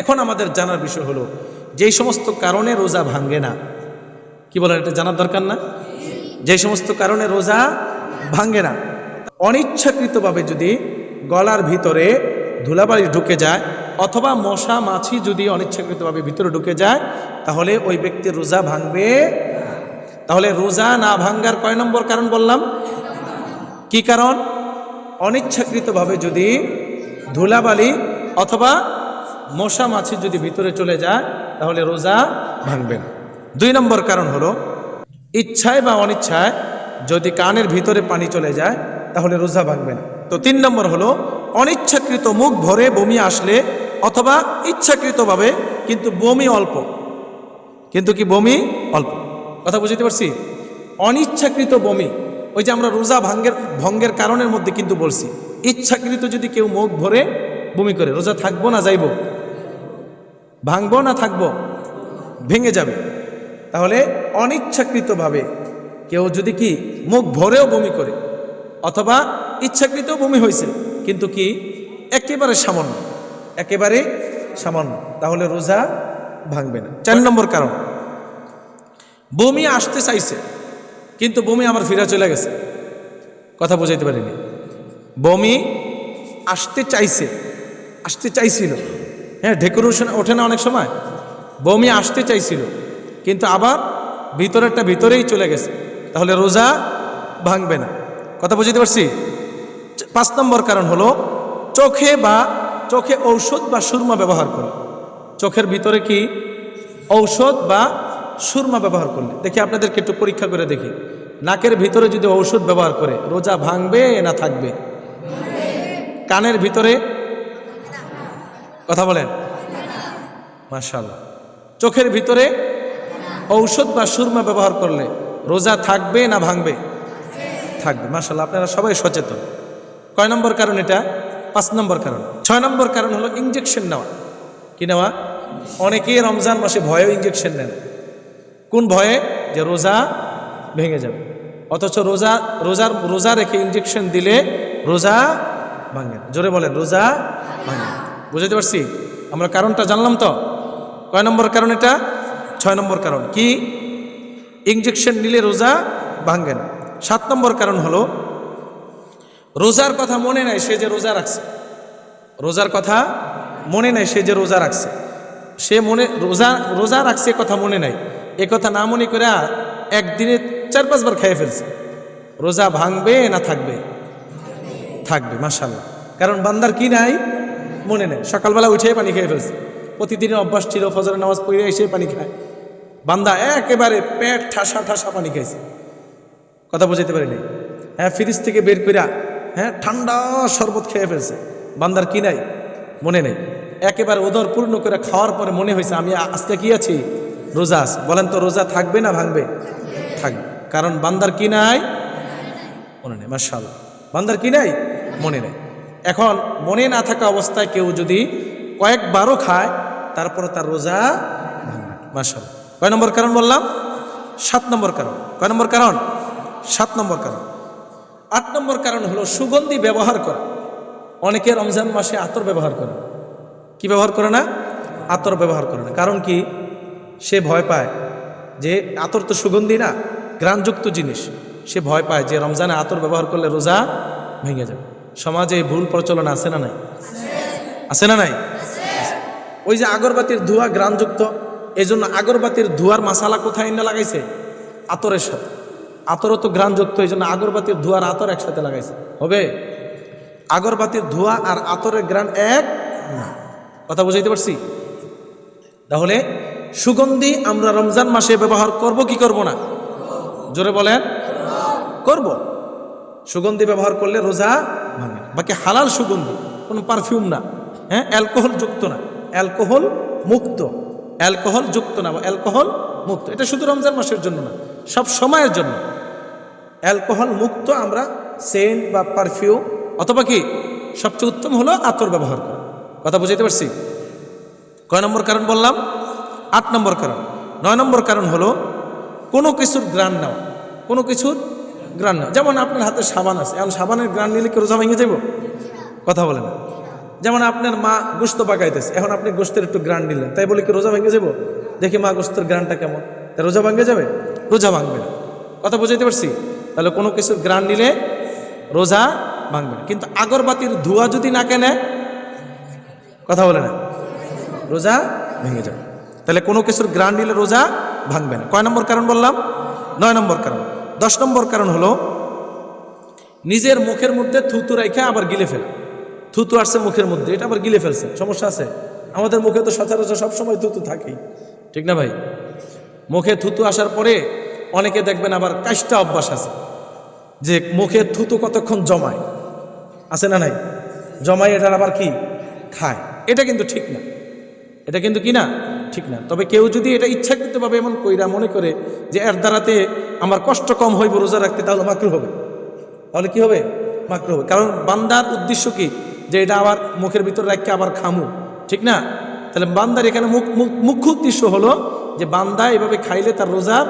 এখন আমাদের জানার বিষয় হলো, যেই সমস্ত কারণে রোজা ভাঙ্গে না, কি বলেন এটা জানার দরকার না? যে সমস্ত কারণে রোজা ভাঙ্গে না, অনিচ্ছাকৃতভাবে যদি গলার ভিতরে ধুলাবালি ঢুকে যায়, অথবা মশা, মাছি যদি অনিচ্ছাকৃতভাবে ভিতরে ঢুকে যায়, তাহলে ওই ব্যক্তির রোজা ভাঙবে তাহলে রোজা না ভাঙ্গার কয় নম্বর কারণ বললাম? কি কারণ? অনিচ্ছাকৃতভাবে যদি ধুলাবালি অথবা মশা মাছি যদি ভিতরে চলে যায়, তাহলে রোজা ভাঙবে না। দুই নম্বর কারণ হলো, ইচ্ছায় বা অনিচ্ছায় যদি কানের ভিতরে পানি চলে যায়, তাহলে রোজা ভাঙবে না। তো তিন নম্বর হলো, অনিচ্ছাকৃত মুখ ভরে বমি আসলে, অথবা ইচ্ছাকৃতভাবে কিন্তু বমি অল্প। কিন্তু কি বমি অল্প? কথা বুঝতে পারছি? অনিচ্ছাকৃত বমি, ওই যে আমরা রোজা ভাঙ্গের, ভঙ্গের কারণের মধ্যে কিন্তু বলছি, ইচ্ছাকৃত যদি কেউ মুখ ভরে বমি করে, রোজা থাকব না, যাইবো? ভাঙবো না থাকব? ভেঙে যাবে। তাহলে অনিচ্ছাকৃতভাবে কেউ যদি কি মুখ ভরেও বমি করে, অথবা ইচ্ছাকৃত বমি হয়েছে, কিন্তু কি একেবারে সামান্য একেবারে সামান্য, তাহলে রোজা ভাঙবে না। চার নম্বর কারণ, বমি আসতে চাইছে, কিন্তু বমি আবার ফিরা চলে গেছে। কথা বোঝাইতে পারিনি। বমি আসতে চাইছে, আসতে চাইছিল। হ্যাঁ ডেকোরেশন ওঠে না অনেক সময়। বমি আসতে চাইছিল, কিন্তু আবার ভিতরেরটা ভিতরেই চলে গেছে। তাহলে রোজা ভাঙবে না। কথা বুঝতে পারছি? পাঁচ নম্বর কারণ হলো, চোখে বা চোখে ঔষধ বা সুরমা ব্যবহার করে। চোখের ভিতরে কি? ঔষধ বা সুরমা ব্যবহার করলে। দেখি আপনাদেরকে একটু পরীক্ষা করে দেখি। নাকের ভিতরে যদি ঔষধ ব্যবহার করে, রোজা ভাঙবে না থাকবে? কানের ভিতরে কথা বলেন। মাশাল্লাহ চোখের ভিতরে ঔষধ বা সুরমা ব্যবহার করলে রোজা থাকবে না ভাঙবে? থাকবে। মাশাল্লাহ আপনারা সবাই সচেতন। কয় নম্বর কারণ এটা? পাঁচ নম্বর কারণ। ছয় নম্বর কারণ হলো ইঞ্জেকশন নেওয়া। কি নেওয়া? অনেকেই রমজান মাসে ভয়েও ইঞ্জেকশন নেন। কোন ভয়ে? যে রোজা ভেঙে যাবে। অথচ রোজা, রোজার, রোজা রেখে ইঞ্জেকশন দিলে রোজা ভাঙে জোরে বলেন, রোজা ভাঙে। বুঝতে পারছি? আমরা কারণটা জানলাম তো। কয় নম্বর কারণ এটা? ছয় নম্বর কারণ কি? ইঞ্জেকশন নিলে রোজা ভাঙবে না। সাত নম্বর কারণ হলো, রোজার কথা মনে নাই সে যে রোজা রাখছে। রোজার কথা মনে নাই সে যে রোজা রাখছে। সে মনে, রোজা রোজা রাখছে কথা মনে নাই। এ কথা না মনে করে একদিনে চার, পাঁচবার খেয়ে ফেলছে। রোজা ভাঙবে না থাকবে? থাকবে মাসাল্লাহ কারণ বান্দার কি নাই? মনে নেই। সকালবেলা উঠে পানি খেয়ে ফেলছে। প্রতিদিনের অভ্যাস ছিল, ফজরের নামাজ পড়ে এসে পানি খায়। বান্দা একেবারে পেট ঠাসা ঠাসা পানি খাইছে। কথা বুঝাইতে পারিনি। হ্যাঁ ফ্রিজ থেকে বের কইরা হ্যাঁ ঠান্ডা শরবত খেয়ে ফেলছে। বান্দার কি নাই? মনে নেই। একেবারে ওদর পূর্ণ করে খাওয়ার পরে মনে হয়েছে আমি আজকে কি আছি? রোজা আছি। বলেন তো, রোজা থাকবে না ভাঙবে? থাকবে। কারণ বান্দার কি নাই? মনে নেই। মার্শাল বান্দার কি নাই? মনে নেই। এখন মনে না থাকা অবস্থায় কেউ যদি কয়েকবারও খায় তারপরে তার রোজা মার্শাল কয় নম্বর কারণ বললাম? সাত নম্বর কারণ। কয় নম্বর কারণ? সাত নম্বর কারণ। আট নম্বর কারণ হলো সুগন্ধি ব্যবহার করা। অনেকে রমজান মাসে আতর ব্যবহার করে। কি ব্যবহার করে না? আতর ব্যবহার করে না। কারণ কি? সে ভয় পায় যে আতর তো সুগন্ধি না গ্রানযুক্ত জিনিস। সে ভয় পায় যে রমজানে আতর ব্যবহার করলে রোজা ভেঙে যাবে। সমাজে ভুল প্রচলন আছে না নাই? আছে না নাই? ওই যে আগরবাতির ধোঁয়া গ্রানযুক্ত এই জন্য আগরবাতির ধোঁয়ার মশালা কোথায় এনে লাগাইছে? আতরের সাথে। আতরও তো গ্রানযুক্ত এই জন্য আগরবাতির ধোঁয়ার আতর একসাথে লাগাইছে। হবে? আগরবাতির ধোঁয়া আর আতরের গ্রান এক না। কথা বুঝাইতে পারছি? তাহলে সুগন্ধি আমরা রমজান মাসে ব্যবহার করব কি করব না? জোরে বলেন, করব। সুগন্ধি ব্যবহার করলে রোজা ভাঙে না। বাকি হালাল সুগন্ধি, কোনো পারফিউম না হ্যাঁ? অ্যালকোহল যুক্ত না। অ্যালকোহল মুক্ত। অ্যালকোহল যুক্ত না বা অ্যালকোহল মুক্ত। এটা শুধু রমজান মাসের জন্য না, সব সময়ের জন্য। অ্যালকোহল মুক্ত আমরা সেন্ট বা পারফিউম অথবা কি, সবচেয়ে উত্তম হলো আতর ব্যবহার করা। কথা বুঝাইতে পারছি? কয় নম্বর কারণ বললাম? আট নম্বর কারণ। নয় নম্বর কারণ হলো, কোনো কিছুর গ্রান নেওয়া, কোনো কিছুর গ্রান নেওয়া। যেমন আপনার হাতে সাবান আছে, এখন সাবানের গ্রান নিলে কি রোজা ভেঙে যাব কথা বলেন যেমন আপনার মা গোস্ত পাকাইতেছে, এখন আপনি গোস্তের একটু গ্রান নিলেন, তাই বলে কি রোজা ভেঙে যাব দেখি মা গোস্তের গ্রানটা কেমন। তা রোজা ভাঙে যাবে? রোজা ভাঙবে না। কথা বুঝাইতে পারছি? তাহলে কোনো কিছুর গ্রান নিলে রোজা ভাঙবে না। কিন্তু আগরবাতির ধোঁয়া যদি না কেনে, কথা বলে না, রোজা ভেঙে যাবে। তাহলে কোনো কিছুর গ্রান নিলে রোজা ভাঙবে না। কয় নম্বর কারণ বললাম? নয় নম্বর কারণ। দশ নম্বর কারণ হলো, নিজের মুখের মধ্যে থুতু রাইখা আবার গিলে ফেলা। থুতু আসছে মুখের মধ্যে, এটা আবার গিলে ফেলছে, সমস্যা আছে। আমাদের মুখে তো সচরাচর সবসময় থুতু থাকেই, ঠিক না ভাই? মুখে থুতু আসার পরে অনেকে দেখবেন আবার কাশটা অভ্যাস আছে, যে মুখে থুতু কতক্ষণ জমায়, আছে না নাই? জমায় এটার আবার কি? খায়। এটা কিন্তু ঠিক না। এটা কিন্তু কি না? ঠিক না। তবে কেউ যদি এটা ইচ্ছাকৃতভাবে এমন কইরা মনে করে যে এর দ্বারাতে আমার কষ্ট কম হইব, রোজা রাখতে তাহলে মাকরু হবে। তাহলে কি হবে? মাকরু হবে। কারণ বান্দার উদ্দেশ্য কি? যে এটা আবার মুখের ভিতর রাখতে আবার খামু। ঠিক না? তাহলে বান্দার এখানে মুখ, মুখ- মুখ্য উদ্দেশ্য হলো যে বান্দা এভাবে খাইলে তার রোজার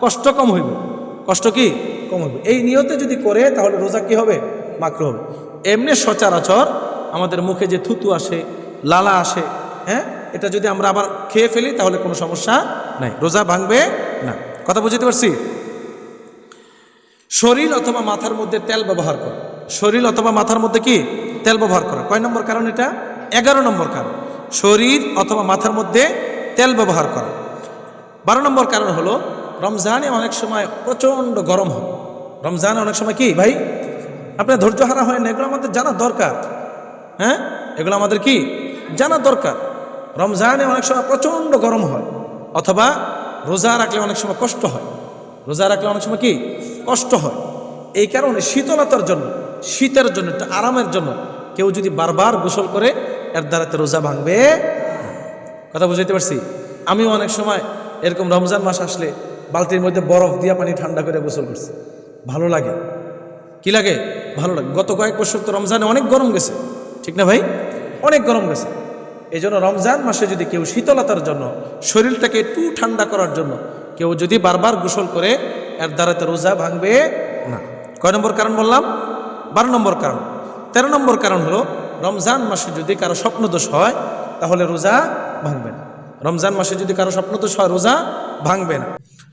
কষ্ট কম হইবে। কষ্ট কি? কম হইবে। এই নিয়তে যদি করে, তাহলে রোজা কি হবে? মাকরু হবে। এমনি সচরাচর আমাদের মুখে যে থুতু আসে, লালা আসে হ্যাঁ? এটা যদি আমরা আবার খেয়ে ফেলি, তাহলে কোনো সমস্যা নাই। রোজা ভাঙবে না। কথা বুঝতে পারছি? শরীর অথবা মাথার মধ্যে তেল ব্যবহার করা। শরীর অথবা মাথার মধ্যে কি? তেল ব্যবহার করা। কয় নম্বর কারণ এটা? এগারো নম্বর কারণ। শরীর অথবা মাথার মধ্যে তেল ব্যবহার করা। বারো নম্বর কারণ হলো, রমজানে অনেক সময় প্রচণ্ড গরম হয়। রমজানে অনেক সময় কি ভাই? আপনার ধৈর্য হারা হয় না, এগুলো আমাদের জানা দরকার। হ্যাঁ? এগুলো আমাদের কি? জানা দরকার। রমজানে অনেক সময় প্রচণ্ড গরম হয়। অথবা রোজা রাখলে অনেক সময় কষ্ট হয়। রোজা রাখলে অনেক সময় কি? কষ্ট হয়। এই কারণে শীতলতার জন্য, শীতের জন্য, একটা আরামের জন্য কেউ যদি বারবার গোসল করে, এর দ্বারা দ্বারাতে রোজা ভাঙবে কথা বুঝাইতে পারছি? আমিও অনেক সময় এরকম রমজান মাস আসলে বালতির মধ্যে বরফ দিয়া পানি ঠান্ডা করে গোসল করছি। ভালো লাগে। কি লাগে? ভালো লাগে। গত কয়েক বছর তো রমজানে অনেক গরম গেছে। ঠিক না ভাই? অনেক গরম গেছে। এই জন্য রমজান মাসে যদি কেউ শীতলতার জন্য, শরীরটাকে একটু ঠান্ডা করার জন্য কেউ যদি বারবার গোসল করে এর দ্বারাতে রোজা ভাঙবে না। কয় নম্বর কারণ বললাম? বারো নম্বর কারণ। তেরো নম্বর কারণ হলো, রমজান মাসে যদি কারও স্বপ্নদোষ হয়, তাহলে রোজা ভাঙবে না। রমজান মাসে যদি কারও স্বপ্নদোষ হয়, রোজা ভাঙবে না।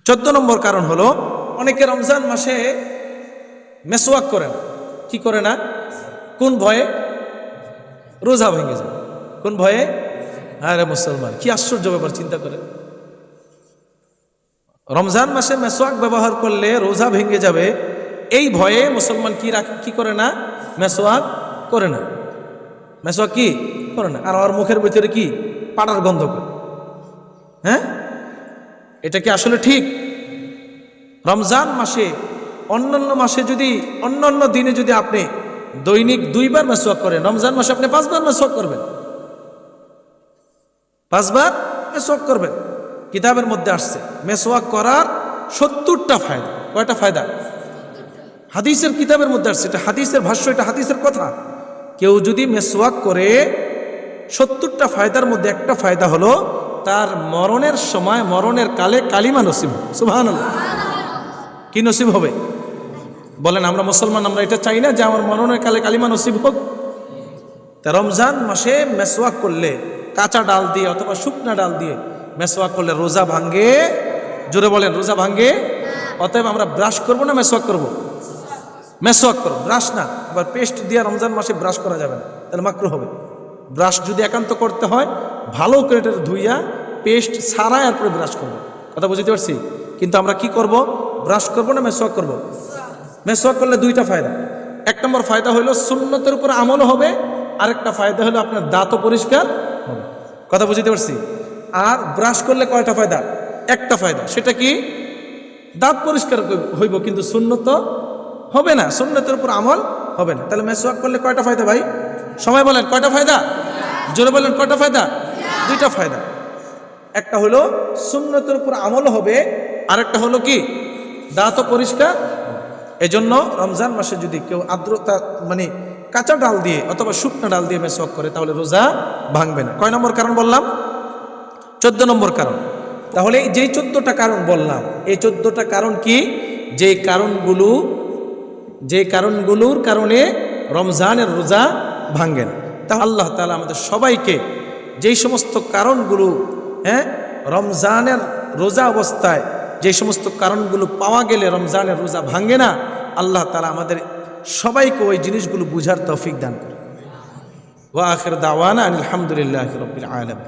চোদ্দ নম্বর কারণ হলো, অনেকে রমজান মাসে মেসোয়াক করে না। কি করে না? কোন ভয়ে? রোজা ভেঙে যায়। কোন ভয়ে? আরে মুসলমান, কি আশ্চর্য ব্যাপার, চিন্তা করে রমজান মাসে মেসোয়াক ব্যবহার করলে রোজা ভেঙে যাবে। এই ভয়ে মুসলমান কি রাখ কি করে না? মেসোয়াক করে না। মেসোয়াক কি? করে না। আর ওর মুখের ভিতরে কি? পাড়ার গন্ধ করে। হ্যাঁ? এটা কি আসলে ঠিক? রমজান মাসে, অন্যান্য মাসে যদি, অন্যান্য দিনে যদি আপনি দৈনিক দুইবার মেসোয়াক করেন, রমজান মাসে আপনি পাঁচবার মেসোয়াক করবেন। পাঁচবার মেসোয়াক করবেন। কিতাবের মধ্যে আসছে। মেসোয়াক করার সত্তরটা ফায়দা। কয়টা ফায়দা? হাদিসের কিতাবের মধ্যে আসছে। এটা হাদিসের ভাষ্য, এটা হাদিসের কথা। কেউ যদি মেসোয়াক করে, সত্তরটা ফায়দার মধ্যে একটা ফায়দা হলো, তার মরণের সময়, মরণের কালে কালিমা নসিব সুভান কি নসিব হবে? বলেন, আমরা মুসলমান, আমরা এটা চাই না যে আমার মরণের কালে কালিমা নসিব হোক। তা রমজান মাসে মেসোয়াক করলে, কাঁচা ডাল দিয়ে অথবা শুকনা ডাল দিয়ে মেসোয়াক করলে রোজা ভাঙ্গে জোরে বলেন, রোজা ভাঙ্গে অতএব আমরা ব্রাশ করব না মেসোয়াক করব? মেসোয়াক করব, ব্রাশ না। আবার পেস্ট দিয়ে রমজান মাসে ব্রাশ করা যাবে না, তাহলে মাকরু হবে। ব্রাশ যদি একান্ত করতে হয়, ভালো করে এটা ধুইয়া পেস্ট ছাড়াই আর পরে ব্রাশ করব। কথা বুঝতে পারছি? কিন্তু আমরা কি করব? ব্রাশ করব না মেসোয়াক করব? মেসোয়াক করলে দুইটা ফায়দা। এক নম্বর ফায়দা হলো সুন্নতের উপর আমলও হবে, আরেকটা ফায়দা হলো আপনার দাঁতও পরিষ্কার হবে। কথা বুঝতে পারছি? আর ব্রাশ করলে কয়টা ফায়দা? একটা ফায়দা। সেটা কি? দাঁত পরিষ্কার হইব- কিন্তু সুন্নত হবে না। সুন্নতের উপর আমল হবে না। তাহলে মেসোয়াক করলে কয়টা ফায়দা ভাই? সময় বলেন, কয়টা ফায়দা? জোরে বলেন, কয়টা ফায়দা? দুইটা ফায়দা। একটা হলো, সুন্নতের উপর আমল হবে। আরেকটা হলো কি? দাঁতও পরিষ্কার। এজন্য রমজান মাসে যদি কেউ আর্দ্রতা মানে কাঁচা ডাল দিয়ে অথবা শুকনো ডাল দিয়ে মেসওয়াক করে, তাহলে রোজা ভাঙবে না। কয় নম্বর কারণ বললাম? চোদ্দ নম্বর কারণ। তাহলে এই যেই চোদ্দটা কারণ বললাম, এই চোদ্দটা কারণ কি? যে কারণগুলো যে কারণগুলোর কারণে রমজানের রোজা ভাঙ্গে না। তা আল্লাহ তালা আমাদের সবাইকে যেই সমস্ত কারণগুলো হ্যাঁ রমজানের রোজা অবস্থায় যে সমস্ত কারণগুলো পাওয়া গেলে রমজানের রোজা ভাঙে না, আল্লাহ তালা আমাদের সবাইকে ওই জিনিসগুলো বুঝার তৌফিক দান করে ওয়া আখির দাওয়ানা আলহামদুলিল্লাহ রবিল আলম